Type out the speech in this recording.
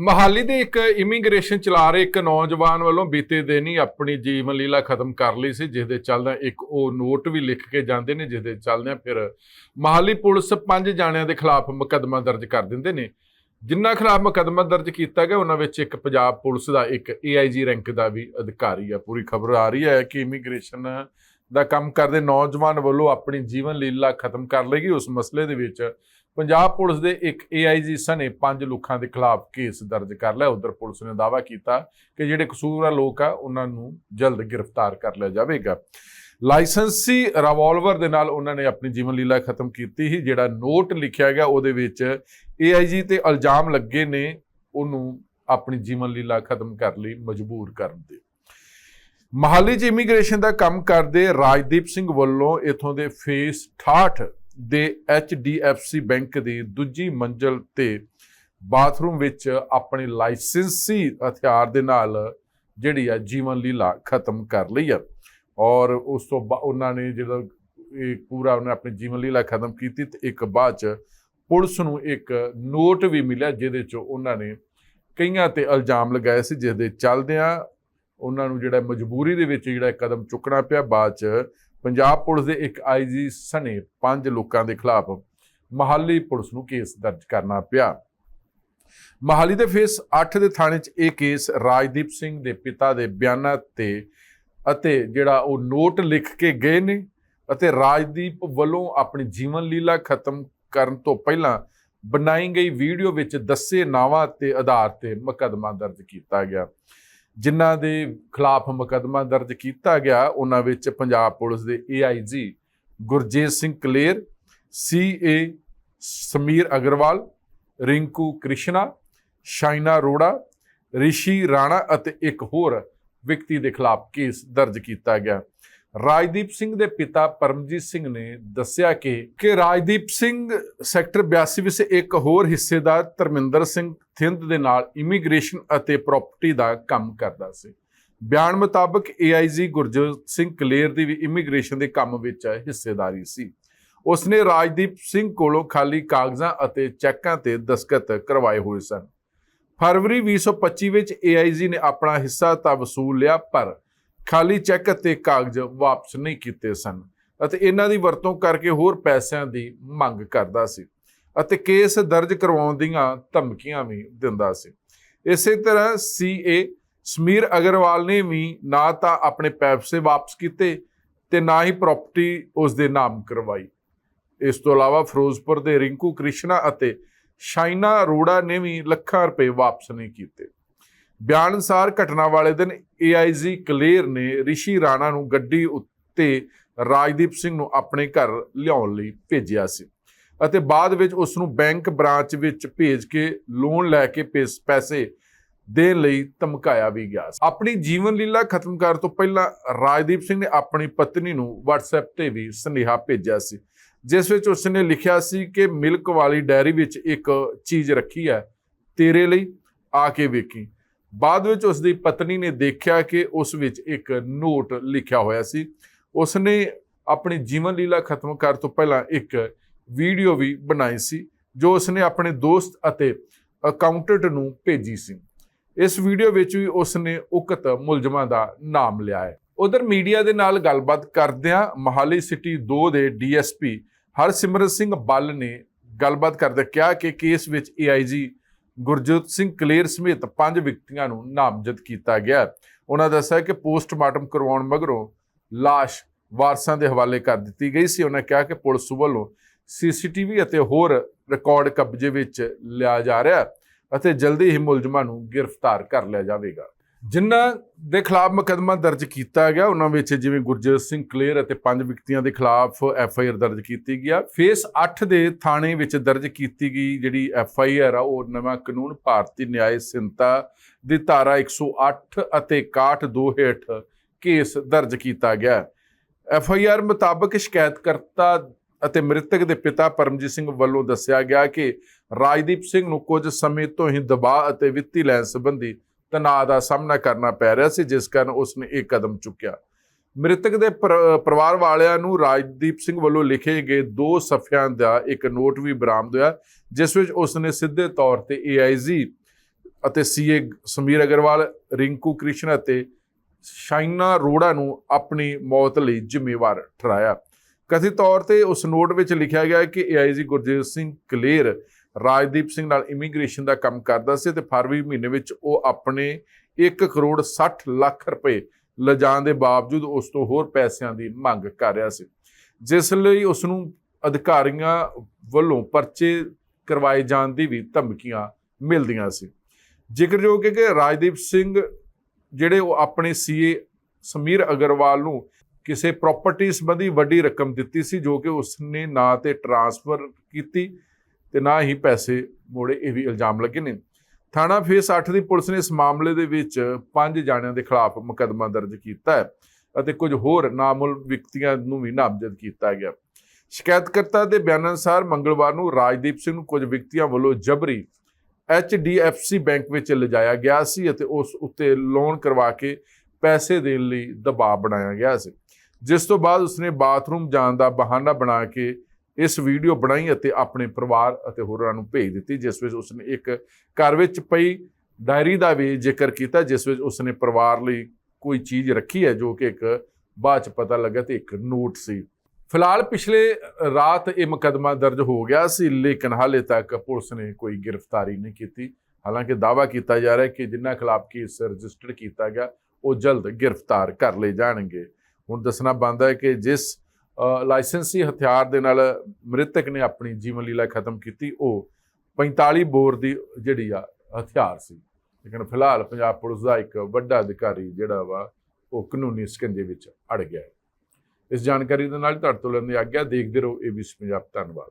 ਮਹਾਲੀ ਦੇ ਇੱਕ ਇਮੀਗ੍ਰੇਸ਼ਨ ਚਲਾ ਰਹੇ ਇੱਕ ਨੌਜਵਾਨ ਵੱਲੋਂ ਬੀਤੇ ਦਿਨ ਹੀ ਆਪਣੀ ਜੀਵਨ ਲੀਲਾ ਖਤਮ ਕਰ ਲਈ ਸੀ ਜਿਸ ਦੇ ਚੱਲਦਿਆਂ ਇੱਕ ਉਹ ਨੋਟ ਵੀ ਲਿਖ ਕੇ ਜਾਂਦੇ ਨੇ ਜਿਸ ਦੇ ਚੱਲਦਿਆਂ ਫਿਰ ਮਹਾਲੀ ਪੁਲਿਸ ਪੰਜ ਜਾਣਿਆਂ ਦੇ ਖਿਲਾਫ ਮੁਕੱਦਮਾ ਦਰਜ ਕਰ ਦਿੰਦੇ ਨੇ। ਜਿਨ੍ਹਾਂ ਖਿਲਾਫ ਮੁਕੱਦਮਾ ਦਰਜ ਕੀਤਾ ਗਿਆ, ਉਹਨਾਂ ਵਿੱਚ ਇੱਕ ਪੰਜਾਬ ਪੁਲਿਸ ਦਾ, ਇੱਕ ਏਆਈਜੀ ਰੈਂਕ ਦਾ ਵੀ ਅਧਿਕਾਰੀ ਆ। ਪੂਰੀ ਖਬਰ ਆ ਰਹੀ ਹੈ ਕਿ ਇਮੀਗ੍ਰੇਸ਼ਨ ਦਾ ਕੰਮ ਕਰਦੇ ਨੌਜਵਾਨ ਵੱਲੋਂ ਆਪਣੀ ਜੀਵਨ ਲੀਲਾ ਖਤਮ ਕਰ ਲਏਗੀ ਉਸ ਮਸਲੇ ਦੇ ਵਿੱਚ ਪੰਜਾਬ ਪੁਲਿਸ ਦੇ ਇੱਕ ਏਆਈਜੀ ਸਣੇ ਪੰਜ ਲੋਕਾਂ ਦੇ ਖਿਲਾਫ ਕੇਸ ਦਰਜ ਕਰ ਲਿਆ। ਉਧਰ ਪੁਲਿਸ ਨੇ ਦਾਅਵਾ ਕੀਤਾ ਕਿ ਜਿਹੜੇ ਕਸੂਰਵਾਰ ਲੋਕ ਆ, ਉਹਨਾਂ ਨੂੰ ਜਲਦ ਗ੍ਰਿਫਤਾਰ ਕਰ ਲਿਆ ਜਾਵੇਗਾ। ਲਾਇਸੈਂਸੀ ਰਿਵਾਲਵਰ ਦੇ ਨਾਲ ਉਹਨਾਂ ਨੇ ਆਪਣੀ ਜੀਵਨ ਲੀਲਾ ਖਤਮ ਕੀਤੀ ਸੀ, ਜਿਹੜਾ ਨੋਟ ਲਿਖਿਆ ਗਿਆ, ਉਹਦੇ ਵਿੱਚ ਏਆਈਜੀ ਤੇ ਇਲਜ਼ਾਮ ਲੱਗੇ ਨੇ, ਉਹਨੂੰ ਆਪਣੀ ਜੀਵਨ ਲੀਲਾ ਖਤਮ ਕਰਨ ਲਈ, ਮਜਬੂਰ ਕਰਨ ਦੇ ਮਹਾਲੀ 'ਚ ਇਮੀਗ੍ਰੇਸ਼ਨ ਦਾ ਕੰਮ ਕਰਦੇ ਰਾਜਦੀਪ ਸਿੰਘ ਵੱਲੋਂ ਇਥੋਂ ਦੇ ਫੇਸ 68 ਦੇ HDFC ਬੈਂਕ ਦੀ ਦੂਜੀ ਮੰਜ਼ਲ ਤੇ ਬਾਥਰੂਮ ਵਿੱਚ ਆਪਣੇ ਲਾਇਸੈਂਸੀ ਹਥਿਆਰ ਦੇ ਨਾਲ ਜਿਹੜੀ ਆ ਜੀਵਨ ਲੀਲਾ ਖਤਮ ਕਰ ਲਈ ਆ। ਔਰ ਉਸ ਤੋਂ ਬਾਅਦ ਉਹਨਾਂ ਨੇ ਜਦੋਂ ਇਹ ਪੂਰਾ ਉਹਨੇ ਆਪਣੀ ਜੀਵਨ ਲੀਲਾ ਖਤਮ ਕੀਤੀ ਤੇ ਇੱਕ ਬਾਅਦ ਚ ਪੁਲਿਸ ਨੂੰ ਇੱਕ ਨੋਟ ਵੀ ਮਿਲਿਆ, ਜਿਹਦੇ ਚ ਉਹਨਾਂ ਨੇ ਕਈਆਂ ਤੇ ਇਲਜ਼ਾਮ ਲਗਾਏ ਸੀ ਜਿਸ ਦੇ ਚੱਲਦਿਆਂ ਉਹਨਾਂ ਨੂੰ ਜਿਹੜਾ ਮਜਬੂਰੀ ਦੇ ਵਿੱਚ ਜਿਹੜਾ ਕਦਮ ਚੁੱਕਣਾ ਪਿਆ ਬਾਅਦ ਚ, ਪੰਜਾਬ ਪੁਲਿਸ ਦੇ ਇੱਕ ਆਈਜੀ ਸਣੇ ਪੰਜ ਲੋਕਾਂ ਦੇ ਖਿਲਾਫ ਮਹਾਲੀ ਪੁਲਿਸ ਨੂੰ ਕੇਸ ਦਰਜ ਕਰਨਾ ਪਿਆ। ਮਹਾਲੀ ਦੇ ਫੇਸ 8 ਦੇ ਥਾਣੇ 'ਚ ਇਹ ਕੇਸ ਰਾਜਦੀਪ ਸਿੰਘ ਦੇ ਪਿਤਾ ਦੇ ਬਿਆਨਾਂ ਤੇ ਅਤੇ ਜਿਹੜਾ ਉਹ ਨੋਟ ਲਿਖ ਕੇ ਗਏ ਨੇ ਅਤੇ ਰਾਜਦੀਪ ਵੱਲੋਂ ਆਪਣੀ ਜੀਵਨ ਲੀਲਾ ਖਤਮ ਕਰਨ ਤੋਂ ਪਹਿਲਾਂ ਬਣਾਈ ਗਈ ਵੀਡੀਓ ਵਿੱਚ ਦੱਸੇ ਨਾਵਾਂ ਤੇ ਆਧਾਰ ਤੇ ਮੁਕੱਦਮਾ ਦਰਜ ਕੀਤਾ ਗਿਆ। ਜਿਨ੍ਹਾਂ ਦੇ ਖਿਲਾਫ ਮੁਕੱਦਮਾ ਦਰਜ ਕੀਤਾ ਗਿਆ, ਉਹਨਾਂ ਵਿੱਚ ਪੰਜਾਬ ਪੁਲਿਸ ਦੇ ਏਆਈਜੀ ਗੁਰਜੀਤ ਸਿੰਘ ਕਲੇਰ ਸੀਏ ਸਮੀਰ ਅਗਰਵਾਲ, ਰਿੰਕੂ ਕ੍ਰਿਸ਼ਨਾ, ਸ਼ਾਇਨਾ ਰੋੜਾ ਰਿਸ਼ੀ ਰਾਣਾ ਅਤੇ ਇੱਕ ਹੋਰ ਵਿਅਕਤੀ ਦੇ ਖਿਲਾਫ ਕੇਸ ਦਰਜ ਕੀਤਾ ਗਿਆ। ਰਾਜਦੀਪ ਸਿੰਘ ਦੇ ਪਿਤਾ ਪਰਮਜੀਤ ਸਿੰਘ ਨੇ ਦੱਸਿਆ ਕਿ ਕਿ ਰਾਜਦੀਪ ਸਿੰਘ ਸੈਕਟਰ 82 ਵਿੱਚ ਇੱਕ ਹੋਰ ਹਿੱਸੇਦਾਰ ਧਰਮਿੰਦਰ ਸਿੰਘ ਥਿੰਦ ਦੇ ਨਾਲ ਇਮੀਗ੍ਰੇਸ਼ਨ ਅਤੇ ਪ੍ਰਾਪਰਟੀ ਦਾ ਕੰਮ ਕਰਦਾ ਸੀ। ਬਿਆਨ ਮੁਤਾਬਕ ਏਆਈਜੀ ਗੁਰਜੋਤ ਸਿੰਘ ਕਲੇਰ ਦੀ ਵੀ ਇਮੀਗ੍ਰੇਸ਼ਨ ਦੇ ਕੰਮ ਵਿੱਚ ਹਿੱਸੇਦਾਰੀ ਸੀ। ਉਸਨੇ ਰਾਜਦੀਪ ਸਿੰਘ ਕੋਲੋਂ ਖਾਲੀ ਕਾਗਜ਼ਾਂ ਅਤੇ ਚੈੱਕਾਂ ਤੇ ਦਸਤਖਤ ਕਰਵਾਏ ਹੋਏ ਸਨ। ਫਰਵਰੀ 2025 ਵਿੱਚ ਏਆਈਜੀ ਨੇ ਆਪਣਾ ਹਿੱਸਾ ਤਾਂ ਵਸੂਲ ਲਿਆ, ਪਰ ਖਾਲੀ ਚੈੱਕ ਅਤੇ ਕਾਗਜ਼ ਵਾਪਸ ਨਹੀਂ ਕੀਤੇ ਸਨ ਅਤੇ ਇਹਨਾਂ ਦੀ ਵਰਤੋਂ ਕਰਕੇ ਹੋਰ ਪੈਸਿਆਂ ਦੀ ਮੰਗ ਕਰਦਾ ਸੀ ਅਤੇ ਕੇਸ ਦਰਜ ਕਰਵਾਉਣ ਦੀਆਂ ਧਮਕੀਆਂ ਵੀ ਦਿੰਦਾ ਸੀ। ਇਸੇ ਤਰ੍ਹਾਂ ਸੀਏ ਸਮੀਰ ਅਗਰਵਾਲ ਨੇ ਵੀ ਨਾ ਤਾਂ ਆਪਣੇ ਪੈਸੇ ਵਾਪਸ ਕੀਤੇ ਤੇ ਨਾ ਹੀ ਪ੍ਰਾਪਰਟੀ ਉਸ ਦੇ ਨਾਮ ਕਰਵਾਈ। ਇਸ ਤੋਂ ਇਲਾਵਾ ਫਿਰੋਜ਼ਪੁਰ ਦੇ ਰਿੰਕੂ ਕ੍ਰਿਸ਼ਨਾ ਅਤੇ ਸ਼ਾਈਨਾ ਅਰੋੜਾ ਨੇ ਵੀ ਲੱਖਾਂ ਰੁਪਏ ਵਾਪਸ ਨਹੀਂ ਕੀਤੇ। ਬਿਆਨ ਅਨੁਸਾਰ ਘਟਨਾ ਵਾਲੇ ਦਿਨ ਏਆਈਜੀ ਕਲੇਰ ਨੇ ਰਿਸ਼ੀ ਰਾਣਾ ਨੂੰ ਗੱਡੀ ਉੱਤੇ ਰਾਜਦੀਪ ਸਿੰਘ ਨੂੰ ਆਪਣੇ ਘਰ ਲਿਆਉਣ ਲਈ ਭੇਜਿਆ ਸੀ ਅਤੇ ਬਾਅਦ ਵਿੱਚ ਉਸ ਨੂੰ ਬੈਂਕ ਬ੍ਰਾਂਚ ਵਿੱਚ ਭੇਜ ਕੇ ਲੋਨ ਲੈ ਕੇ ਪੈਸੇ ਦੇਣ ਲਈ ਧਮਕਾਇਆ ਵੀ ਗਿਆ ਆਪਣੀ ਜੀਵਨ ਲੀਲਾ ਖਤਮ ਕਰਨ ਤੋਂ ਪਹਿਲਾਂ ਰਾਜਦੀਪ ਸਿੰਘ ਨੇ ਆਪਣੀ ਪਤਨੀ ਨੂੰ WhatsApp ਤੇ ਵੀ ਸੁਨੇਹਾ ਭੇਜਿਆ ਸੀ, ਜਿਸ ਵਿੱਚ ਉਸਨੇ ਲਿਖਿਆ ਸੀ ਕਿ ਮਿਲਕ ਵਾਲੀ ਡਾਇਰੀ ਵਿੱਚ ਇੱਕ ਚੀਜ਼ ਰੱਖੀ ਹੈ, ਤੇਰੇ ਲਈ, ਆ ਕੇ ਵੇਖੀ। ਬਾਅਦ ਵਿੱਚ ਉਸ ਦੀ ਪਤਨੀ ਨੇ ਦੇਖਿਆ ਕਿ ਉਸ ਵਿੱਚ ਇੱਕ ਨੋਟ ਲਿਖਿਆ ਹੋਇਆ ਸੀ। ਉਸਨੇ ਆਪਣੀ ਜੀਵਨ ਲੀਲਾ ਖਤਮ ਕਰਨ ਤੋਂ ਪਹਿਲਾਂ ਇੱਕ ਵੀਡੀਓ ਵੀ ਬਣਾਈ ਸੀ, ਜੋ ਉਸਨੇ ਆਪਣੇ ਦੋਸਤ ਅਤੇ ਅਕਾਊਂਟੈਂਟ ਨੂੰ ਭੇਜੀ ਸੀ। ਇਸ ਵੀਡੀਓ ਵਿੱਚ ਵੀ ਉਸਨੇ ਉਕਤ ਮੁਲਜ਼ਮਾਂ ਦਾ ਨਾਮ ਲਿਆ ਹੈ। ਉਧਰ ਮੀਡੀਆ ਦੇ ਨਾਲ ਗੱਲਬਾਤ ਕਰਦਿਆਂ ਮਹਾਲੀ ਸਿਟੀ 2 ਦੇ ਡੀਐਸਪੀ ਹਰਸਿਮਰਤ ਸਿੰਘ ਬੱਲ ਨੇ ਗੱਲਬਾਤ ਕਰਦੇ ਕਿਹਾ ਕਿ ਕੇਸ ਵਿੱਚ ਏਆਈਜੀ ਗੁਰਜੋਤ ਸਿੰਘ ਕਲੇਰ ਸਮੇਤ ਪੰਜ ਵਿਅਕਤੀਆਂ ਨੂੰ ਨਾਮਜ਼ਦ ਕੀਤਾ ਗਿਆ ਉਹਨਾਂ ਦੱਸਿਆ ਕਿ ਪੋਸਟਮਾਰਟਮ ਕਰਵਾਉਣ ਮਗਰੋਂ ਲਾਸ਼ ਵਾਰਸਾਂ ਦੇ ਹਵਾਲੇ ਕਰ ਦਿੱਤੀ ਗਈ ਸੀ। ਉਹਨਾਂ ਕਿਹਾ ਕਿ ਪੁਲਿਸ ਵੱਲੋਂ ਸੀਸੀਟੀਵੀ ਅਤੇ ਹੋਰ ਰਿਕਾਰਡ ਕਬਜ਼ੇ ਵਿੱਚ ਲਿਆ ਜਾ ਰਿਹਾ ਅਤੇ ਜਲਦੀ ਹੀ ਮੁਲਜ਼ਮਾਂ ਨੂੰ ਗ੍ਰਿਫਤਾਰ ਕਰ ਲਿਆ ਜਾਵੇਗਾ। ਜਿਨ੍ਹਾਂ ਦੇ ਖਿਲਾਫ ਮੁਕੱਦਮਾ ਦਰਜ ਕੀਤਾ ਗਿਆ, ਉਹਨਾਂ ਵਿੱਚ ਜਿਵੇਂ ਗੁਰਜੀਤ ਸਿੰਘ ਕਲੇਰ ਅਤੇ ਪੰਜ ਵਿਅਕਤੀਆਂ ਦੇ ਖਿਲਾਫ ਐਫ ਆਈ ਆਰ ਦਰਜ ਕੀਤੀ ਗਿਆ ਫੇਸ 8 ਦੇ ਥਾਣੇ ਵਿੱਚ ਦਰਜ ਕੀਤੀ ਗਈ ਜਿਹੜੀ ਐਫ ਆਈ ਆਰ ਆ, ਉਹ ਨਵਾਂ ਕਾਨੂੰਨ ਭਾਰਤੀ ਨਿਆਇ ਸੰਹਿਤਾ ਦੀ ਧਾਰਾ 108 ਅਤੇ 61 ਹੇਠ ਕੇਸ ਦਰਜ ਕੀਤਾ ਗਿਆ। ਐਫ ਆਈ ਆਰ ਮੁਤਾਬਕ ਸ਼ਿਕਾਇਤਕਰਤਾ ਅਤੇ ਮ੍ਰਿਤਕ ਦੇ ਪਿਤਾ ਪਰਮਜੀਤ ਸਿੰਘ ਵੱਲੋਂ ਦੱਸਿਆ ਗਿਆ ਕਿ ਰਾਜਦੀਪ ਸਿੰਘ ਨੂੰ ਕੁਝ ਸਮੇਂ ਤੋਂ ਹੀ ਦਬਾਅ ਅਤੇ ਵਿੱਤੀ ਲੈਣ ਸੰਬੰਧੀ ਤਣਾਅ ਦਾ ਸਾਹਮਣਾ ਕਰਨਾ ਪੈ ਰਿਹਾ ਸੀ, ਜਿਸ ਕਾਰਨ ਉਸ ਨੇ ਇਹ ਕਦਮ ਚੁੱਕਿਆ। ਮ੍ਰਿਤਕ ਦੇ ਪਰ- ਪਰਿਵਾਰ ਵਾਲਿਆਂ ਨੂੰ ਰਾਜਦੀਪ ਸਿੰਘ ਵੱਲੋਂ ਲਿਖੇ ਗਏ ਦੋ ਸਫ਼ਿਆਂ ਦਾ ਇੱਕ ਨੋਟ ਵੀ ਬਰਾਮਦ ਹੋਇਆ, ਜਿਸ ਵਿੱਚ ਉਸ ਨੇ ਸਿੱਧੇ ਤੌਰ ਤੇ ਏਆਈਜੀ ਅਤੇ ਸੀਏ ਸਮੀਰ ਅਗਰਵਾਲ, ਰਿੰਕੂ ਕ੍ਰਿਸ਼ਨ ਅਤੇ ਸ਼ਾਈਨਾ ਰੋੜਾ ਨੂੰ ਆਪਣੀ ਮੌਤ ਲਈ ਜ਼ਿੰਮੇਵਾਰ ਠਹਿਰਾਇਆ। ਕਥਿਤ ਤੌਰ ਤੇ ਉਸ ਨੋਟ ਵਿੱਚ ਲਿਖਿਆ ਗਿਆ ਹੈ ਕਿ ਏਆਈਜੀ ਗੁਰਜੀਤ ਸਿੰਘ ਕਲੇਰ ਰਾਜਦੀਪ ਸਿੰਘ ਨਾਲ ਇਮੀਗ੍ਰੇਸ਼ਨ ਦਾ ਕੰਮ ਕਰਦਾ ਸੀ ਤੇ ਫਰਵਰੀ ਮਹੀਨੇ ਵਿੱਚ ਉਹ ਆਪਣੇ 1 ਕਰੋੜ 60 ਲੱਖ ਰੁਪਏ ਲਿਜਾਣ ਦੇ ਬਾਵਜੂਦ ਉਸ ਤੋਂ ਹੋਰ ਪੈਸਿਆਂ ਦੀ ਮੰਗ ਕਰ ਰਿਹਾ ਸੀ। ਜਿਸ ਲਈ ਉਸ ਨੂੰ ਅਧਿਕਾਰੀਆਂ ਵੱਲੋਂ ਪਰਚੇ ਕਰਵਾਏ ਜਾਣ ਦੀ ਵੀ ਧਮਕੀਆਂ ਮਿਲਦੀਆਂ ਸੀ। ਜ਼ਿਕਰਯੋਗ ਹੈ ਕਿ ਰਾਜਦੀਪ ਸਿੰਘ ਜਿਹੜੇ ਉਹ ਆਪਣੇ ਸੀਏ ਸਮੀਰ ਅਗਰਵਾਲ ਨੂੰ ਕਿਸੇ ਪ੍ਰਾਪਰਟੀ ਸੰਬੰਧੀ ਵੱਡੀ ਰਕਮ ਦਿੱਤੀ ਸੀ ਜੋ ਕਿ ਉਸਨੇ ਨਾਂ ਤੇ ਟਰਾਂਸਫਰ ਕੀਤੀ ਤੇ ਨਾ ਹੀ ਪੈਸੇ ਮੋੜੇ, ਇਹ ਵੀ ਇਲਜ਼ਾਮ ਲੱਗੇ ਨੇ। ਥਾਣਾ ਫੇਸ 8 ਦੀ ਪੁਲਿਸ ਨੇ ਇਸ ਮਾਮਲੇ ਦੇ ਵਿੱਚ ਪੰਜ ਜਾਣਿਆਂ ਦੇ ਖਿਲਾਫ ਮੁਕੱਦਮਾ ਦਰਜ ਕੀਤਾ ਹੈ ਅਤੇ ਕੁਝ ਹੋਰ ਨਾਮੁਲ ਵਿਅਕਤੀਆਂ ਨੂੰ ਵੀ ਨਾਮਜ਼ਦ ਕੀਤਾ ਗਿਆ। ਸ਼ਿਕਾਇਤਕਰਤਾ ਦੇ ਬਿਆਨਾਂ ਅਨੁਸਾਰ ਮੰਗਲਵਾਰ ਨੂੰ ਰਾਜਦੀਪ ਸਿੰਘ ਨੂੰ ਕੁਝ ਵਿਅਕਤੀਆਂ ਵੱਲੋਂ ਜਬਰੀ HDFC ਬੈਂਕ ਵਿੱਚ ਲਿਜਾਇਆ ਗਿਆ ਸੀ ਅਤੇ ਉਸ ਉੱਤੇ ਲੋਨ ਕਰਵਾ ਕੇ ਪੈਸੇ ਦੇਣ ਲਈ ਦਬਾਅ ਬਣਾਇਆ ਗਿਆ ਸੀ। ਜਿਸ ਤੋਂ ਬਾਅਦ ਉਸਨੇ ਬਾਥਰੂਮ ਜਾਣ ਦਾ ਬਹਾਨਾ ਬਣਾ ਕੇ ਇਸ ਵੀਡੀਓ ਬਣਾਈ ਅਤੇ ਆਪਣੇ ਪਰਿਵਾਰ ਅਤੇ ਹੋਰਾਂ ਨੂੰ ਭੇਜ ਦਿੱਤੀ, ਜਿਸ ਵਿੱਚ ਉਸਨੇ ਇੱਕ ਘਰ ਵਿੱਚ ਪਈ ਡਾਇਰੀ ਦਾ ਵੀ ਜ਼ਿਕਰ ਕੀਤਾ, ਜਿਸ ਵਿੱਚ ਉਸਨੇ ਪਰਿਵਾਰ ਲਈ ਕੋਈ ਚੀਜ਼ ਰੱਖੀ ਹੈ, ਜੋ ਕਿ ਇੱਕ ਬਾਅਦ ਚ ਪਤਾ ਲੱਗਾ ਤੇ ਇੱਕ ਨੋਟ ਸੀ। ਫਿਲਹਾਲ ਪਿਛਲੇ ਰਾਤ ਇਹ ਮੁਕੱਦਮਾ ਦਰਜ ਹੋ ਗਿਆ ਸੀ, ਲੇਕਿਨ ਹਾਲੇ ਤੱਕ ਪੁਲਿਸ ਨੇ ਕੋਈ ਗ੍ਰਿਫਤਾਰੀ ਨਹੀਂ ਕੀਤੀ। ਹਾਲਾਂਕਿ ਦਾਵਾ ਕੀਤਾ ਜਾ ਰਿਹਾ ਹੈ ਕਿ ਜਿਨ੍ਹਾਂ ਖਿਲਾਫ ਕੇਸ ਰਜਿਸਟਰਡ ਕੀਤਾ ਗਿਆ, ਉਹ ਜਲਦ ਗ੍ਰਿਫਤਾਰ ਕਰ ਲਏ ਜਾਣਗੇ। ਹੁਣ ਦੱਸਣਾ ਬਣਦਾ ਹੈ ਕਿ ਜਿਸ ਲਾਇਸੈਂਸੀ ਹਥਿਆਰ ਦੇ ਨਾਲ ਮ੍ਰਿਤਕ ਨੇ ਆਪਣੀ ਜੀਵਨ ਲੀਲਾ ਖਤਮ ਕੀਤੀ। ਉਹ 45 ਬੋਰ ਦੀ ਜਿਹੜੀ ਆ, ਹਥਿਆਰ ਸੀ। ਲੇਕਿਨ ਫਿਲਹਾਲ ਪੰਜਾਬ ਪੁਲਿਸ ਦਾ ਇੱਕ ਵੱਡਾ ਅਧਿਕਾਰੀ ਜਿਹੜਾ ਵਾ, ਉਹ ਕਾਨੂੰਨੀ ਸਕੰਜੇ ਵਿੱਚ ਅੜ ਗਿਆ ਇਸ ਜਾਣਕਾਰੀ ਦੇ ਨਾਲ ਤੁਹਾਡੇ ਤੋਂ ਲੈਣ ਦੀ ਆਗਿਆ। ਦੇਖਦੇ ਰਹੋ ਏਬੀਸੀ ਪੰਜਾਬ। ਧੰਨਵਾਦ।